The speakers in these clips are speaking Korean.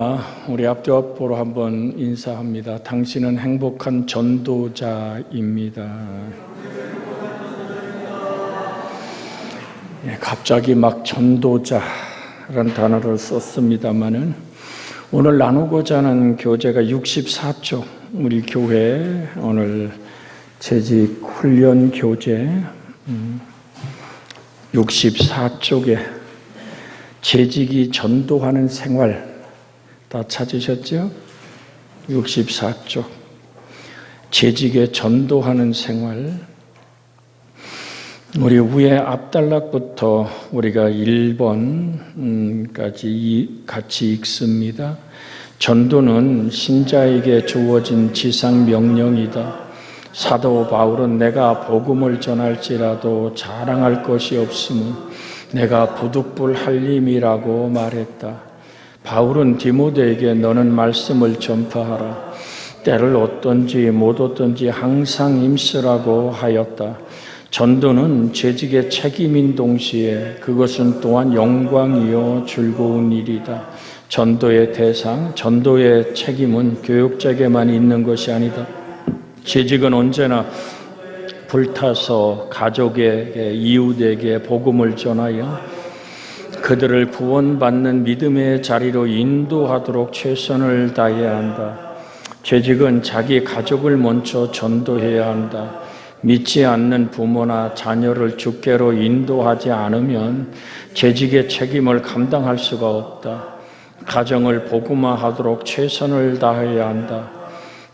아, 우리 앞뒤앞보로 한번 인사합니다. 당신은 행복한 전도자입니다. 예, 갑자기 막 전도자라는 단어를 썼습니다만은 오늘 나누고자 하는 교재가 64쪽 우리 교회 오늘 재직 훈련 교재 64쪽에 재직이 전도하는 생활 다 찾으셨죠? 64쪽. 재직에 전도하는 생활. 우리 위에 앞단락부터 우리가 1번까지 같이 읽습니다. 전도는 신자에게 주어진 지상 명령이다. 사도 바울은 내가 복음을 전할지라도 자랑할 것이 없음은 내가 부득불 할림이라고 말했다. 바울은 디모데에게 너는 말씀을 전파하라. 때를 얻든지 못 얻든지 항상 임쓰라고 하였다. 전도는 재직의 책임인 동시에 그것은 또한 영광이요 즐거운 일이다. 전도의 대상, 전도의 책임은 교육자에게만 있는 것이 아니다. 재직은 언제나 불타서 가족에게, 이웃에게 복음을 전하여 그들을 구원받는 믿음의 자리로 인도하도록 최선을 다해야 한다. 재직은 자기 가족을 먼저 전도해야 한다. 믿지 않는 부모나 자녀를 주께로 인도하지 않으면 재직의 책임을 감당할 수가 없다. 가정을 복음화하도록 최선을 다해야 한다.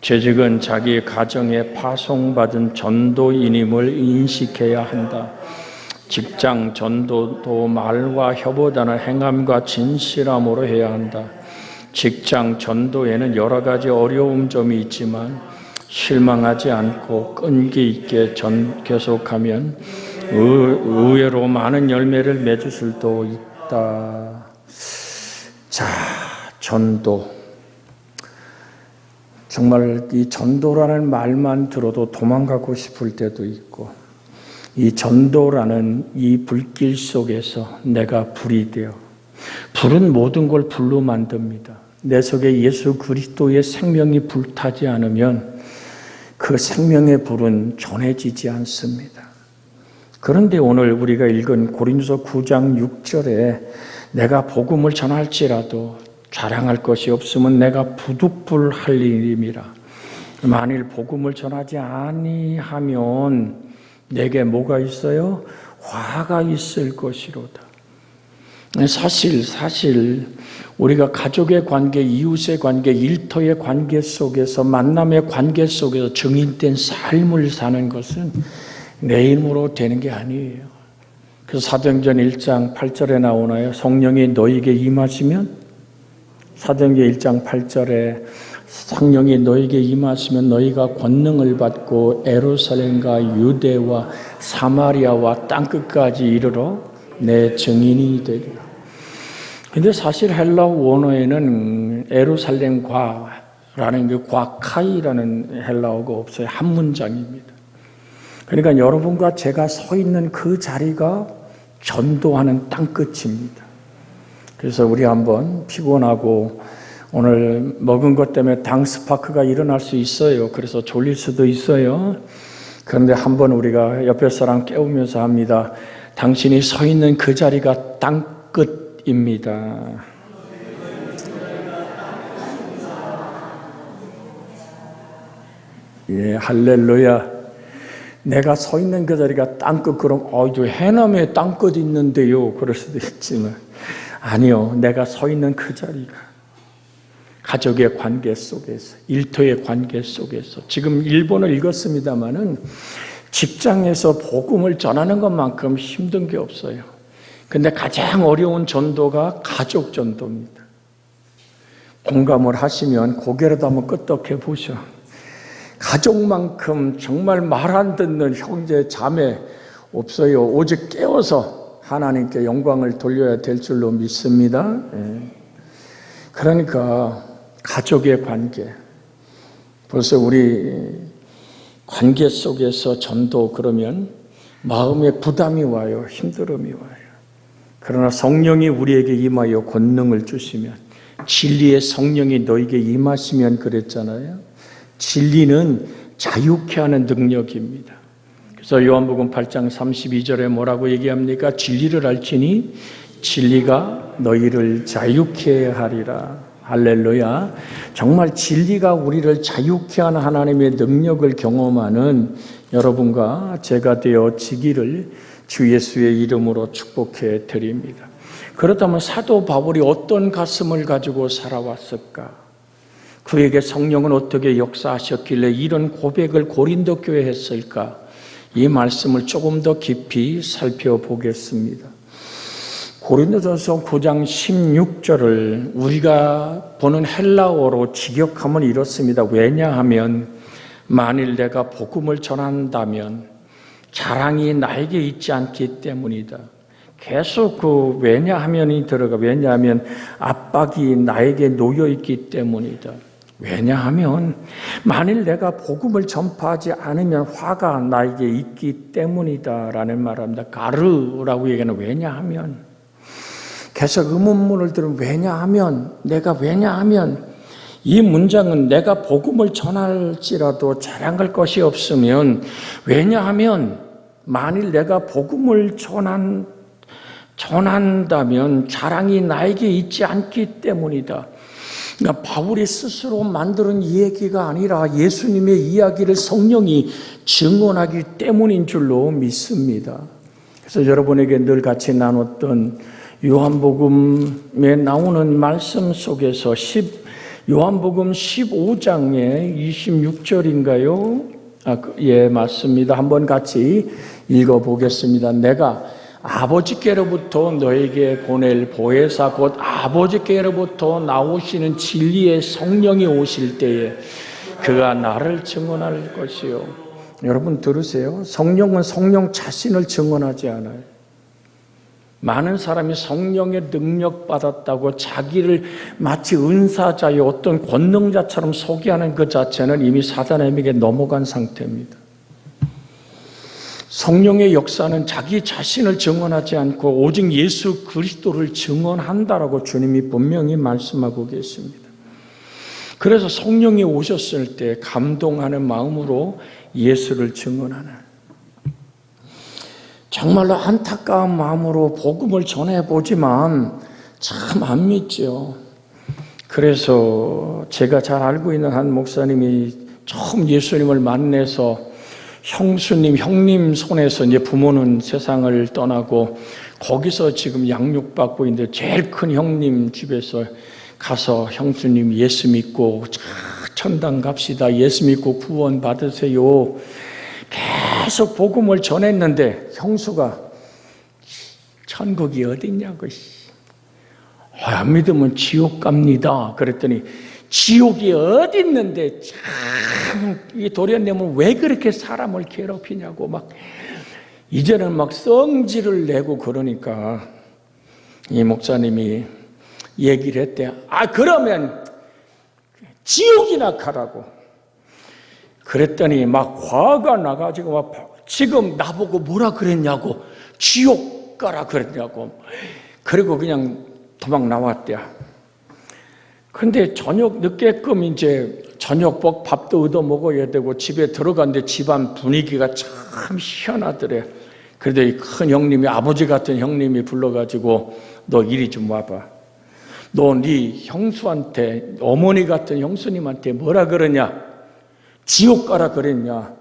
재직은 자기 가정에 파송받은 전도인임을 인식해야 한다. 직장 전도도 말과 혀보다는 행함과 진실함으로 해야 한다. 직장 전도에는 여러 가지 어려움 점이 있지만 실망하지 않고 끈기 있게 전 계속하면 의, 의외로 많은 열매를 맺을 수도 있다. 자, 전도. 정말 이 전도라는 말만 들어도 도망가고 싶을 때도 있고 이 전도라는 이 불길 속에서 내가 불이 되어 불은 모든 걸 불로 만듭니다. 내 속에 예수 그리스도의 생명이 불타지 않으면 그 생명의 불은 전해지지 않습니다. 그런데 오늘 우리가 읽은 고린도서 9장 6절에 내가 복음을 전할지라도 자랑할 것이 없으면 내가 부득불 할 일임이라. 만일 복음을 전하지 아니하면 내게 뭐가 있어요? 화가 있을 것이로다. 사실, 사실, 우리가 가족의 관계, 이웃의 관계, 일터의 관계 속에서, 만남의 관계 속에서 증인된 삶을 사는 것은 내 힘으로 되는 게 아니에요. 그래서 사도행전 1장 8절에 나오나요? 성령이 너에게 임하시면, 사도행전 1장 8절에 성령이 너에게 임하시면 너희가 권능을 받고 에루살렘과 유대와 사마리아와 땅끝까지 이르러 내 증인이 되리라. 근데 사실 헬라 원어에는 에루살렘과라는 그 과카이라는 헬라어가 없어요. 한 문장입니다. 그러니까 여러분과 제가 서 있는 그 자리가 전도하는 땅끝입니다. 그래서 우리 한번 피곤하고 오늘 먹은 것 때문에 당 스파크가 일어날 수 있어요. 그래서 졸릴 수도 있어요. 그런데 한번 우리가 옆에 사람 깨우면서 합니다. 당신이 서 있는 그 자리가 땅 끝입니다. 예, 할렐루야. 내가 서 있는 그 자리가 땅끝 그럼 어 저 해남에 땅끝 있는데요. 그럴 수도 있지만 아니요. 내가 서 있는 그 자리가 가족의 관계 속에서, 일터의 관계 속에서, 지금 일본을 읽었습니다만은 직장에서 복음을 전하는 것만큼 힘든 게 없어요. 근데 가장 어려운 전도가 가족 전도입니다. 공감을 하시면 고개라도 한번 끄덕해 보셔. 가족만큼 정말 말 안 듣는 형제, 자매 없어요. 오직 깨워서 하나님께 영광을 돌려야 될 줄로 믿습니다. 예. 그러니까 가족의 관계. 벌써 우리 관계 속에서 전도 그러면 마음에 부담이 와요. 힘들음이 와요. 그러나 성령이 우리에게 임하여 권능을 주시면 진리의 성령이 너에게 임하시면 그랬잖아요. 진리는 자유케 하는 능력입니다. 그래서 요한복음 8장 32절에 뭐라고 얘기합니까? 진리를 알지니 진리가 너희를 자유케 하리라. 할렐루야. 정말 진리가 우리를 자유케 하는 하나님의 능력을 경험하는 여러분과 제가 되어지기를 주 예수의 이름으로 축복해 드립니다. 그렇다면 사도 바울이 어떤 가슴을 가지고 살아왔을까? 그에게 성령은 어떻게 역사하셨길래 이런 고백을 고린도 교회에 했을까? 이 말씀을 조금 더 깊이 살펴보겠습니다. 고린도전서 9장 16절을 우리가 보는 헬라어로 직역하면 이렇습니다. 왜냐하면 만일 내가 복음을 전한다면 자랑이 나에게 있지 않기 때문이다. 계속 그 왜냐하면이 들어가 왜냐하면 압박이 나에게 놓여 있기 때문이다. 왜냐하면 만일 내가 복음을 전파하지 않으면 화가 나에게 있기 때문이다라는 말합니다. 가르라고 얘기하는 왜냐하면 계속 의문문을 들으면 왜냐하면 내가 왜냐하면 이 문장은 내가 복음을 전할지라도 자랑할 것이 없으면 왜냐하면 만일 내가 복음을 전한 전한다면 자랑이 나에게 있지 않기 때문이다. 그러니까 바울이 스스로 만드는 이야기가 아니라 예수님의 이야기를 성령이 증언하기 때문인 줄로 믿습니다. 그래서 여러분에게 늘 같이 나눴던 요한복음에 나오는 말씀 속에서 10, 요한복음 15장의 26절인가요? 아, 그, 예, 맞습니다. 한번 같이 읽어 보겠습니다. 내가 아버지께로부터 너에게 보낼 보혜사 곧 아버지께로부터 나오시는 진리의 성령이 오실 때에 그가 나를 증언할 것이요. 여러분 들으세요. 성령은 성령 자신을 증언하지 않아요. 많은 사람이 성령의 능력 받았다고 자기를 마치 은사자의 어떤 권능자처럼 소개하는 그 자체는 이미 사단에게 넘어간 상태입니다. 성령의 역사는 자기 자신을 증언하지 않고 오직 예수 그리스도를 증언한다라고 주님이 분명히 말씀하고 계십니다. 그래서 성령이 오셨을 때 감동하는 마음으로 예수를 증언하는 정말로 안타까운 마음으로 복음을 전해보지만 참 안 믿죠. 그래서 제가 잘 알고 있는 한 목사님이 처음 예수님을 만나서 형수님, 형님 손에서 이제 부모는 세상을 떠나고 거기서 지금 양육받고 있는데 제일 큰 형님 집에서 가서 형수님 예수 믿고 천당 갑시다. 예수 믿고 구원 받으세요. 계속 복음을 전했는데 형수가 천국이 어딨냐고 안 믿으면 지옥 갑니다. 그랬더니 지옥이 어디 있는데 참이 도련님은 왜 그렇게 사람을 괴롭히냐고 막 이제는 막 성질을 내고 그러니까 이 목사님이 얘기를 했대. 아 그러면 지옥이나 가라고. 그랬더니 막 화가 나가지고 막 지금 나보고 뭐라 그랬냐고 지옥 가라 그랬냐고. 그리고 그냥 도망 나왔대요. 근데 저녁 늦게끔 이제 저녁복 밥도 얻어 먹어야 되고 집에 들어갔는데 집안 분위기가 참 희한하더래. 그래도 이큰 형님이 아버지 같은 형님이 불러가지고 너 이리 좀 와봐. 너 네 형수한테 어머니 같은 형수님한테 뭐라 그러냐? 지옥 가라 그랬냐?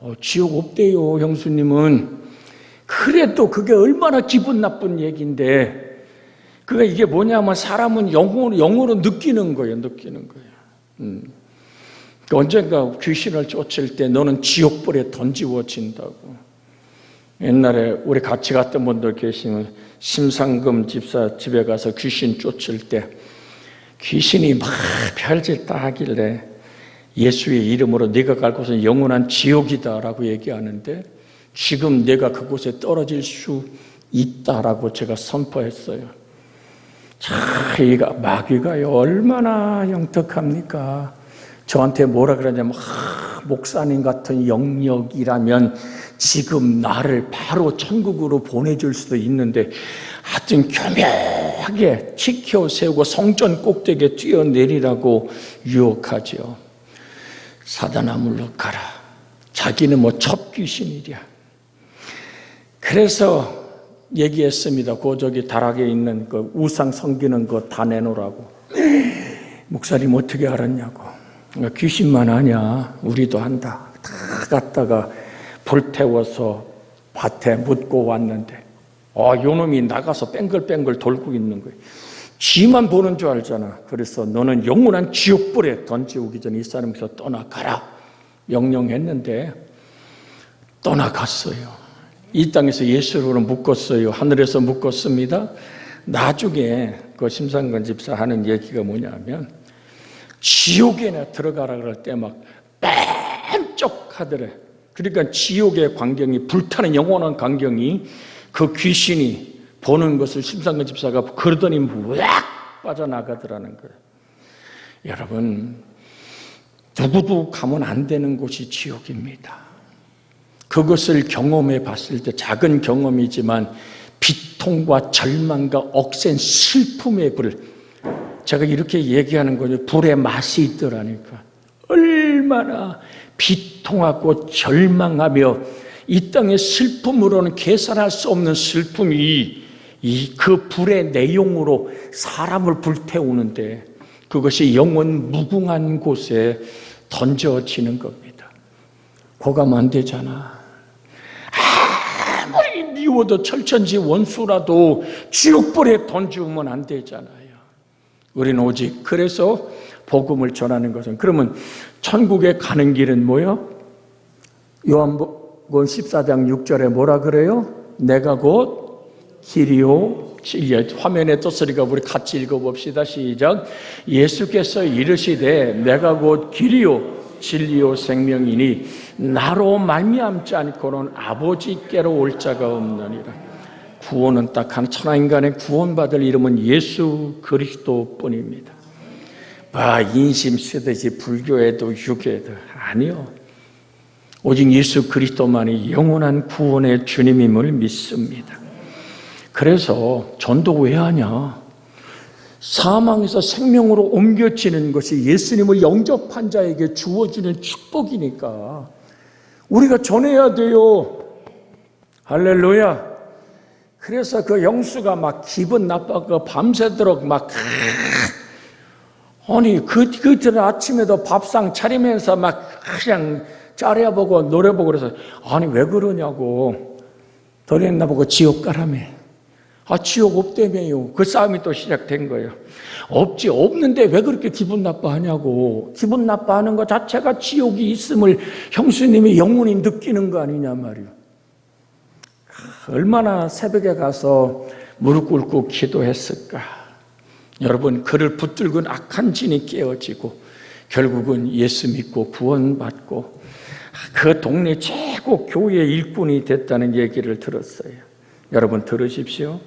어, 지옥 없대요 형수님은. 그래도 그게 얼마나 기분 나쁜 얘기인데 그러니까 이게 뭐냐면 사람은 영으로, 영으로 느끼는 거예요. 느끼는 거예요. 음. 그러니까 언젠가 귀신을 쫓을 때 너는 지옥불에 던지워진다고. 옛날에 우리 같이 갔던 분들 계시면 심상금 집사 집에 가서 귀신 쫓을 때 귀신이 막 별짓 다 하길래 예수의 이름으로 네가 갈 곳은 영원한 지옥이다라고 얘기하는데 지금 내가 그곳에 떨어질 수 있다라고 제가 선포했어요. 자기가 마귀가 얼마나 영특합니까? 저한테 뭐라 그러냐면 하, 목사님 같은 영역이라면 지금 나를 바로 천국으로 보내줄 수도 있는데 하여튼 교묘하게 지켜 세우고 성전 꼭대기에 뛰어내리라고 유혹하죠. 사단아 물러가라. 자기는 뭐 첩귀신이랴. 그래서 얘기했습니다. 그 저기 다락에 있는 그 우상 섬기는 거 다 내놓으라고. 목사님 어떻게 알았냐고. 귀신만 하냐? 우리도 한다. 다 갔다가 불태워서 밭에 묻고 왔는데, 아, 요 놈이 나가서 뺑글뺑글 돌고 있는 거예요. 지만 보는 줄 알잖아. 그래서 너는 영원한 지옥불에 던지오기 전에 이 사람에서 떠나가라. 명령했는데, 떠나갔어요. 이 땅에서 예수로 묶었어요. 하늘에서 묶었습니다. 나중에 그 심상근 집사 하는 얘기가 뭐냐면 지옥에 들어가라 그럴 때막 뺀쪽하더래. 그러니까 지옥의 광경이 불타는 영원한 광경이 그 귀신이 보는 것을 심상근 집사가 그러더니 왁 빠져나가더라는 거예요. 여러분 누구도 가면 안 되는 곳이 지옥입니다. 그것을 경험해 봤을 때 작은 경험이지만 비통과 절망과 억센 슬픔의 불. 제가 이렇게 얘기하는 거죠. 불의 맛이 있더라니까. 얼마나 비통하고 절망하며 이 땅의 슬픔으로는 계산할 수 없는 슬픔이 이 그 불의 내용으로 사람을 불태우는데 그것이 영원 무궁한 곳에 던져지는 겁니다. 고감 안 되잖아. 아무리 미워도 철천지 원수라도 지옥불에 던지면 안 되잖아요. 우리는 오직 그래서 복음을 전하는 것은 그러면 천국에 가는 길은 뭐요? 요한복음 14장 6절에 뭐라 그래요? 내가 곧 길이요? 진리요 화면에 떴으니까 우리 같이 읽어봅시다. 시작. 예수께서 이르시되 내가 곧 길이요 진리요 생명이니 나로 말미암지 않고는 아버지께로 올 자가 없느니라. 구원은 딱 한 천하인간의 구원받을 이름은 예수 그리스도뿐입니다. 봐 인심 쓰듯이 불교에도 유교에도 아니요. 오직 예수 그리스도만이 영원한 구원의 주님임을 믿습니다 그래서 전도 왜 하냐? 사망에서 생명으로 옮겨지는 것이 예수님을 영접한 자에게 주어지는 축복이니까. 우리가 전해야 돼요. 할렐루야. 그래서 그 영수가 막 기분 나빠가 밤새도록 막 아니 그 그들 아침에도 밥상 차리면서 막 그냥 짜려보고 노래보고 그래서 아니 왜 그러냐고. 도련나 보고 지옥 가라며 아, 지옥 없대매요. 그 싸움이 또 시작된 거예요. 없지, 없는데 왜 그렇게 기분 나빠하냐고. 기분 나빠하는 것 자체가 지옥이 있음을 형수님이 영원히 느끼는 거 아니냐 말이요. 얼마나 새벽에 가서 무릎 꿇고 기도했을까. 여러분, 그를 붙들고 악한 진이 깨어지고 결국은 예수 믿고 구원받고 그 동네 최고 교회 일꾼이 됐다는 얘기를 들었어요. 여러분 들으십시오.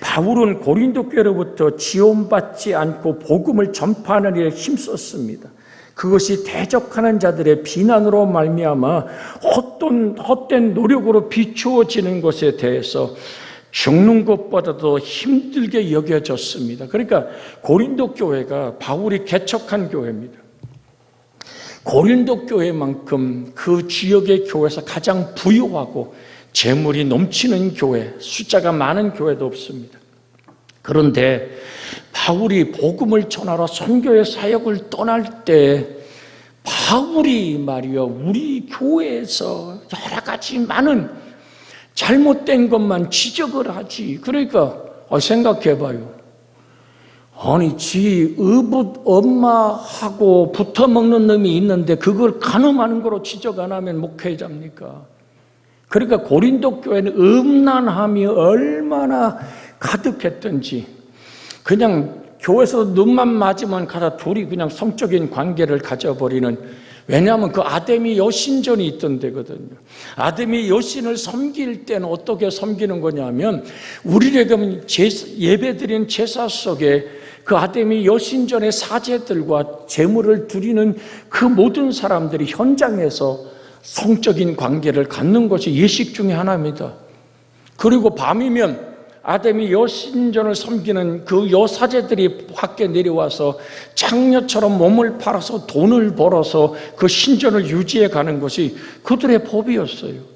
바울은 고린도 교로부터 지원받지 않고 복음을 전파하는 일에 힘썼습니다. 그것이 대적하는 자들의 비난으로 말미암아 헛된, 헛된 노력으로 비추어지는 것에 대해서 죽는 것보다도 힘들게 여겨졌습니다. 그러니까 고린도 교회가 바울이 개척한 교회입니다. 고린도 교회만큼 그 지역의 교회에서 가장 부유하고 재물이 넘치는 교회, 숫자가 많은 교회도 없습니다. 그런데 바울이 복음을 전하러 선교의 사역을 떠날 때 바울이 말이요 우리 교회에서 여러 가지 많은 잘못된 것만 지적을 하지. 그러니까 어, 생각해봐요. 아니 지 의붓 엄마하고 붙어 먹는 놈이 있는데 그걸 가늠하는 거로 지적 안 하면 목회자입니까? 그러니까 고린도 교회는 음란함이 얼마나 가득했던지 그냥 교회에서 눈만 맞으면 가다 둘이 그냥 성적인 관계를 가져버리는 왜냐하면 그 아데미 여신전이 있던 데거든요. 아데미 여신을 섬길 때는 어떻게 섬기는 거냐면 우리에게 예배 드린 제사 속에 그 아데미 여신전의 사제들과 제물을 드리는 그 모든 사람들이 현장에서 성적인 관계를 갖는 것이 예식 중의 하나입니다. 그리고 밤이면 아담이 여신전을 섬기는 그 여사제들이 밖에 내려와서 창녀처럼 몸을 팔아서 돈을 벌어서 그 신전을 유지해 가는 것이 그들의 법이었어요.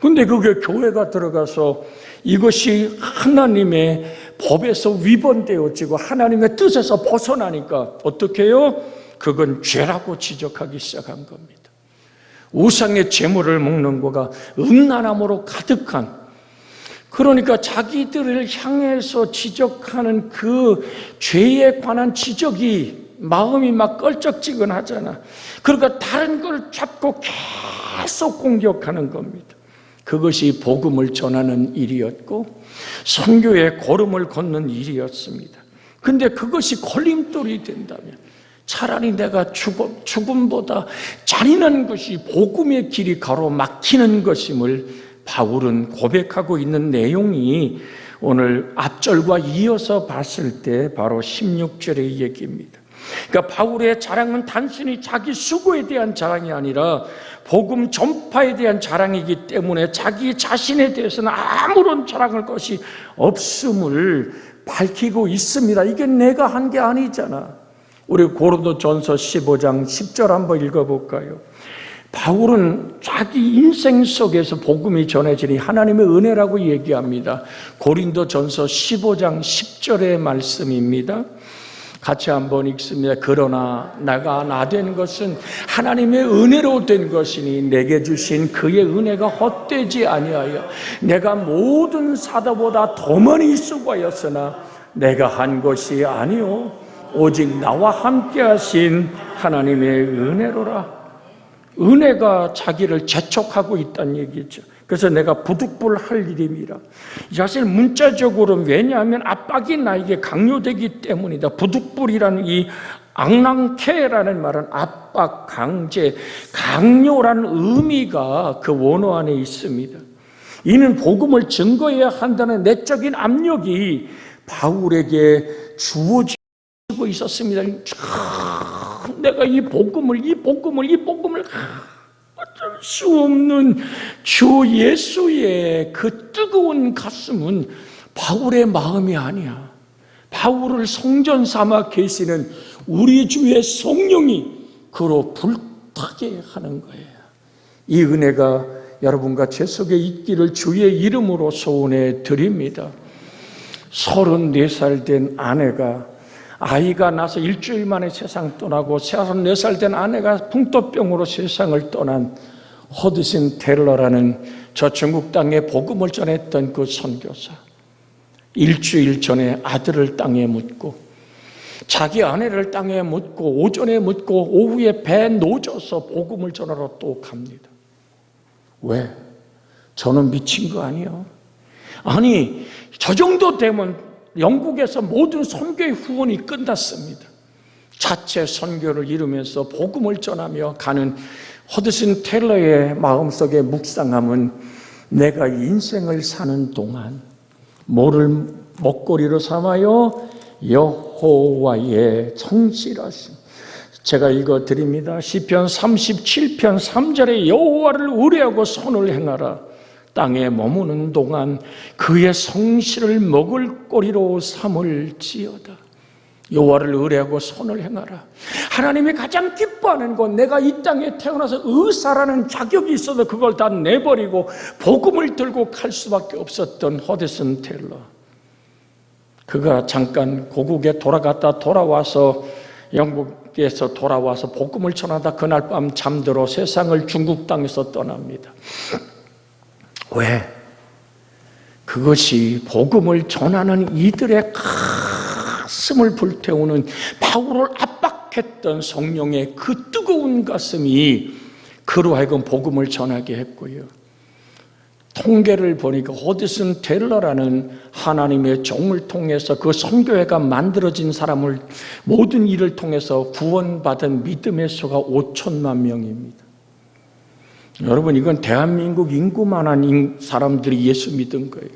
근데 그게 교회가 들어가서 이것이 하나님의 법에서 위반되어지고 하나님의 뜻에서 벗어나니까 어떻게 해요? 그건 죄라고 지적하기 시작한 겁니다. 우상의 재물을 먹는 거가 음란함으로 가득한 그러니까 자기들을 향해서 지적하는 그 죄에 관한 지적이 마음이 막 껄쩍지근하잖아. 그러니까 다른 걸 잡고 계속 공격하는 겁니다. 그것이 복음을 전하는 일이었고 선교의 걸음을 걷는 일이었습니다. 근데 그것이 걸림돌이 된다면 차라리 내가 죽음, 죽음보다 잔인한 것이 복음의 길이 가로막히는 것임을 바울은 고백하고 있는 내용이 오늘 앞절과 이어서 봤을 때 바로 16절의 얘기입니다. 그러니까 바울의 자랑은 단순히 자기 수고에 대한 자랑이 아니라 복음 전파에 대한 자랑이기 때문에 자기 자신에 대해서는 아무런 자랑할 것이 없음을 밝히고 있습니다. 이게 내가 한 게 아니잖아. 우리 고린도 전서 15장 10절 한번 읽어볼까요? 바울은 자기 인생 속에서 복음이 전해지니 하나님의 은혜라고 얘기합니다. 고린도 전서 15장 10절의 말씀입니다. 같이 한번 읽습니다. 그러나 나가 나 된 것은 하나님의 은혜로 된 것이니 내게 주신 그의 은혜가 헛되지 아니하여 내가 모든 사도보다 더 많이 수고하였으나 내가 한 것이 아니요 오직 나와 함께 하신 하나님의 은혜로라. 은혜가 자기를 재촉하고 있다는 얘기죠. 그래서 내가 부득불할 일임이라. 사실 문자적으로는 왜냐하면 압박이 나에게 강요되기 때문이다. 부득불이라는 이 앙랑케라는 말은 압박, 강제, 강요라는 의미가 그 원어 안에 있습니다. 이는 복음을 증거해야 한다는 내적인 압력이 바울에게 주어지고 있었습니다. 내가 이 복음을, 이 복음을, 이 복음을 어쩔 수 없는 주 예수의 그 뜨거운 가슴은 바울의 마음이 아니야. 바울을 성전 삼아 계시는 우리 주의 성령이 그로 불타게 하는 거예요. 이 은혜가 여러분과 제 속에 있기를 주의 이름으로 소원해 드립니다. 34살 된 아내가 아이가 나서 일주일 만에 세상 떠나고 34살 된 아내가 풍토병으로 세상을 떠난 허드슨 텔러라는 저 중국 땅에 복음을 전했던 그 선교사. 일주일 전에 아들을 땅에 묻고 자기 아내를 땅에 묻고 오전에 묻고 오후에 배 놓져서 복음을 전하러 또 갑니다. 왜? 저는 미친 거 아니에요. 아니, 저 정도 되면 영국에서 모든 선교의 후원이 끝났습니다. 자체 선교를 이루면서 복음을 전하며 가는 허드슨 텔러의 마음속에 묵상함은 내가 인생을 사는 동안 뭐를 먹거리로 삼아요? 여호와의 성실하심. 제가 읽어 드립니다. 시편 37편 3절에 여호와를 의뢰하고 손을 행하라. 땅에 머무는 동안 그의 성실을 먹을 거리로 삼을지어다. 여호와를 의뢰하고 손을 행하라. 하나님이 가장 기뻐하는 건 내가 이 땅에 태어나서 의사라는 자격이 있어도 그걸 다 내버리고 복음을 들고 갈 수밖에 없었던 허데슨 텔러. 그가 잠깐 고국에 돌아갔다 돌아와서 영국에서 돌아와서 복음을 전하다 그날 밤 잠들어 세상을 중국 땅에서 떠납니다. 왜? 그것이 복음을 전하는 이들의 가슴을 불태우는 바울을 압박했던 성령의 그 뜨거운 가슴이 그로 하여금 복음을 전하게 했고요. 통계를 보니까 호디슨 텔러라는 하나님의 종을 통해서 그 선교회가 만들어진 사람을 모든 일을 통해서 구원받은 믿음의 수가 5천만 명입니다. 여러분 이건 대한민국 인구만한 사람들이 예수 믿은 거예요.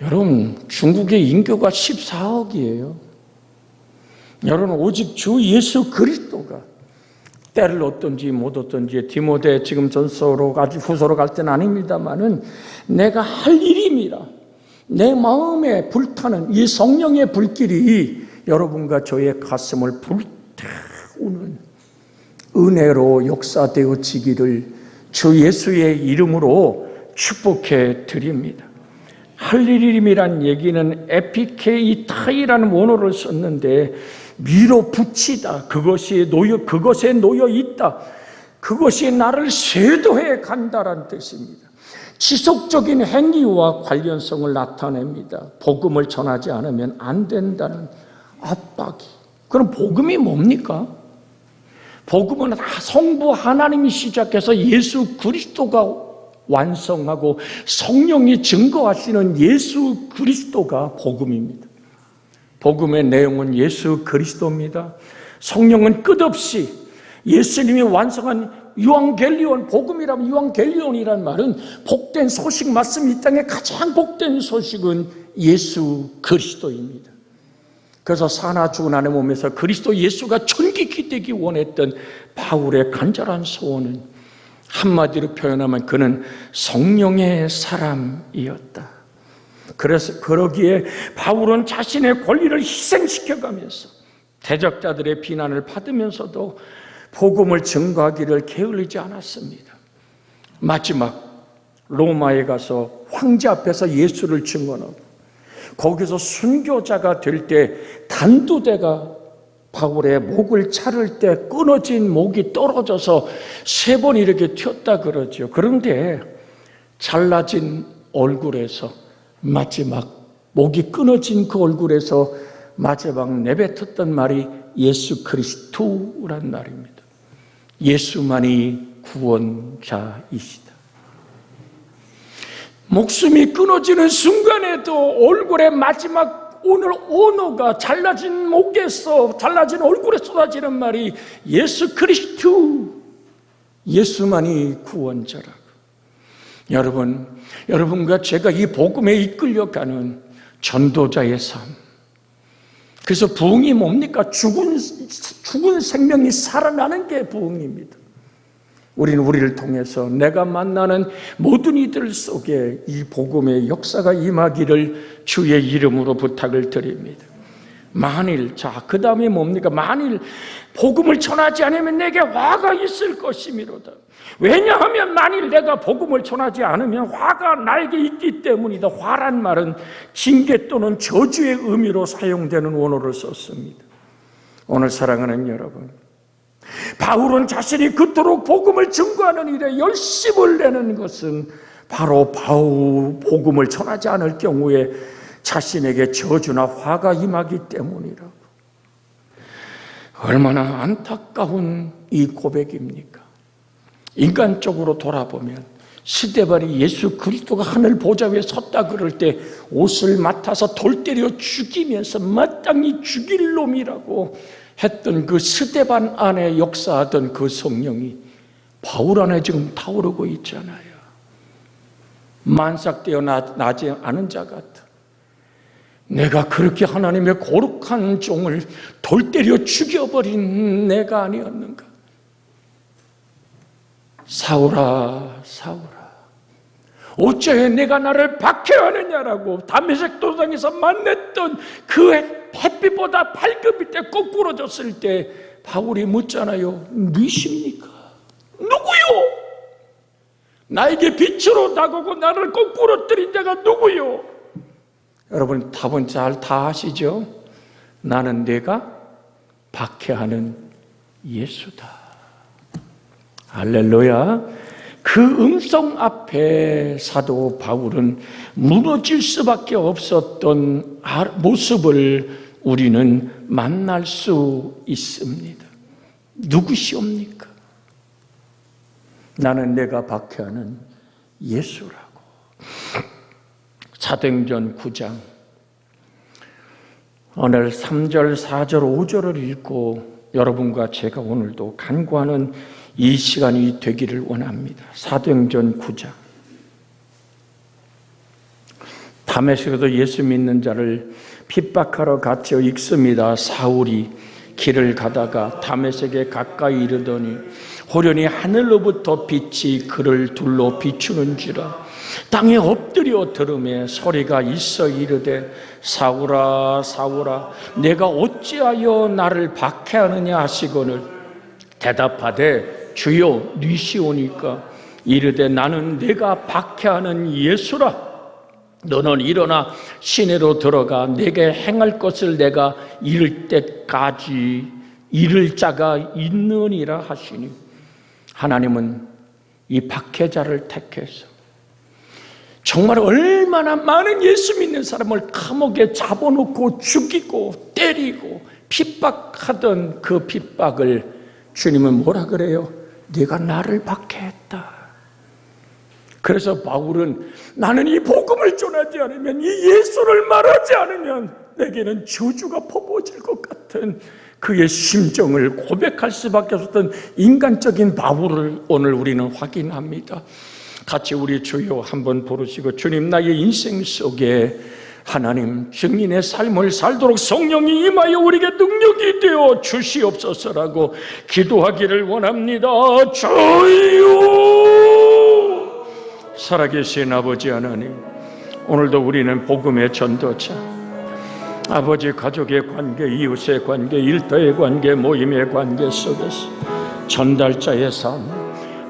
여러분 중국의 인구가 14억이에요. 여러분 오직 주 예수 그리스도가 때를 얻든지 못 얻든지 디모데 지금 전서로 가지 후서로 갈 때는 아닙니다만은 내가 할 일임이라 내 마음에 불타는 이 성령의 불길이 여러분과 저의 가슴을 불태우는 은혜로 역사되어지기를 주 예수의 이름으로 축복해 드립니다. 할 일임이란 얘기는 에피케이타이라는 원어를 썼는데 위로 붙이다. 그것이 놓여 그것에 놓여 있다. 그것이 나를 쇄도해 간다라는 뜻입니다. 지속적인 행위와 관련성을 나타냅니다. 복음을 전하지 않으면 안 된다는 압박이. 그럼 복음이 뭡니까? 복음은 성부 하나님이 시작해서 예수 그리스도가 완성하고 성령이 증거하시는 예수 그리스도가 복음입니다. 복음의 내용은 예수 그리스도입니다. 성령은 끝없이 예수님이 완성한 유앙겔리온 복음이라면 유앙겔리온이란 말은 복된 소식 맞습니다. 이 땅에 가장 복된 소식은 예수 그리스도입니다. 그래서 사나 죽은 아내 몸에서 그리스도 예수가 존귀히 되기 원했던 바울의 간절한 소원은 한마디로 표현하면 그는 성령의 사람이었다. 그래서 그러기에 바울은 자신의 권리를 희생시켜가면서 대적자들의 비난을 받으면서도 복음을 증거하기를 게을리지 않았습니다. 마지막 로마에 가서 황제 앞에서 예수를 증언하고 거기서 순교자가 될 때 단두대가 바울의 목을 차를 때 끊어진 목이 떨어져서 세 번 이렇게 튀었다 그러죠. 그런데 잘라진 얼굴에서 마지막 목이 끊어진 그 얼굴에서 마지막 내뱉었던 말이 예수 그리스도란 말입니다. 예수만이 구원자이시다. 목숨이 끊어지는 순간에도 얼굴의 마지막 오늘 언어가 잘라진 목에서 잘라진 얼굴에 쏟아지는 말이 예수 그리스도 예수만이 구원자라고. 여러분, 여러분과 제가 이 복음에 이끌려가는 전도자의 삶. 그래서 부흥이 뭡니까? 죽은, 죽은 생명이 살아나는 게 부흥입니다. 우리는 우리를 통해서 내가 만나는 모든 이들 속에 이 복음의 역사가 임하기를 주의 이름으로 부탁을 드립니다. 만일, 자, 그 다음에 뭡니까? 만일 복음을 전하지 않으면 내게 화가 있을 것이미로다. 왜냐하면 만일 내가 복음을 전하지 않으면 화가 나에게 있기 때문이다. 화란 말은 징계 또는 저주의 의미로 사용되는 원어를 썼습니다. 오늘 사랑하는 여러분, 바울은 자신이 그토록 복음을 증거하는 일에 열심을 내는 것은 바로 바울 복음을 전하지 않을 경우에 자신에게 저주나 화가 임하기 때문이라고. 얼마나 안타까운 이 고백입니까? 인간적으로 돌아보면 시대발이 예수 그리스도가 하늘 보좌 위에 섰다 그럴 때 옷을 맡아서 돌 때려 죽이면서 마땅히 죽일 놈이라고 했던 그 스데반 안에 역사하던 그 성령이 바울 안에 지금 타오르고 있잖아요. 만삭되어 나지 않은 자 같아. 내가 그렇게 하나님의 거룩한 종을 돌 때려 죽여버린 내가 아니었는가? 사울아, 사울아. 어째 내가 나를 박해하느냐라고 담에색 도상에서 만났던 그 햇빛보다 발급일 때 거꾸로졌을 때 바울이 묻잖아요. 누이십니까? 누구요? 나에게 빛으로 다가오고 나를 들인 자가 누구요? 여러분 답은 잘 다 아시죠? 나는 내가 박해하는 예수다. 할렐루야. 그 음성 앞에 사도 바울은 무너질 수밖에 없었던 아, 모습을 우리는 만날 수 있습니다. 누구시옵니까? 나는 내가 박해하는 예수라고. 사도행전 9장 오늘 3절, 4절, 5절을 읽고 여러분과 제가 오늘도 간구하는 이 시간이 되기를 원합니다. 사도행전 9장. 다메섹에도 예수 믿는 자를 핍박하러 갇혀 있습니다. 사울이 길을 가다가 다메섹에 가까이 이르더니 호련히 하늘로부터 빛이 그를 둘러 비추는지라 땅에 엎드려 들음에 소리가 있어 이르되 사울아 사울아 내가 어찌하여 나를 박해하느냐 하시거늘 대답하되 주여 니시오니까 이르되 나는 내가 박해하는 예수라 너는 일어나 시내로 들어가 내게 행할 것을 내가 이를 때까지 이를 자가 있느니라 하시니 하나님은 이 박해자를 택해서 정말 얼마나 많은 예수 믿는 사람을 감옥에 잡아놓고 죽이고 때리고 핍박하던 그 핍박을 주님은 뭐라 그래요? 네가 나를 박해했다. 그래서 바울은 나는 이 복음을 전하지 않으면 이 예수를 말하지 않으면 내게는 저주가 퍼부어질 것 같은 그의 심정을 고백할 수밖에 없었던 인간적인 바울을 오늘 우리는 확인합니다. 같이 우리 주여 한번 부르시고 주님 나의 인생 속에 하나님 증인의 삶을 살도록 성령이 임하여 우리에게 능력이 되어 주시옵소서라고 기도하기를 원합니다. 주여 살아계신 아버지 하나님 오늘도 우리는 복음의 전도자 아버지 가족의 관계, 이웃의 관계, 일터의 관계, 모임의 관계 속에서 전달자의 삶,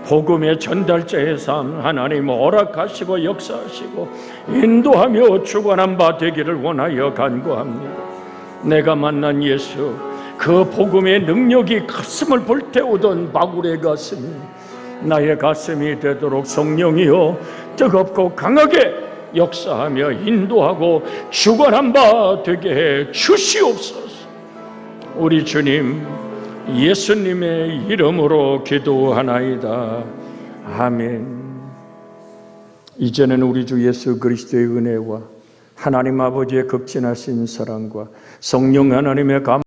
복음의 전달자의 삶 하나님 허락하시고 역사하시고 인도하며 주관한 바 되기를 원하여 간구합니다. 내가 만난 예수 그 복음의 능력이 가슴을 불태우던 바울의 가슴이 나의 가슴이 되도록 성령이여 뜨겁고 강하게 역사하며 인도하고 주관한 바 되게 해 주시옵소서. 우리 주님 예수님의 이름으로 기도하나이다. 아멘. 이제는 우리 주 예수 그리스도의 은혜와 하나님 아버지의 극진하신 사랑과 성령 하나님의 감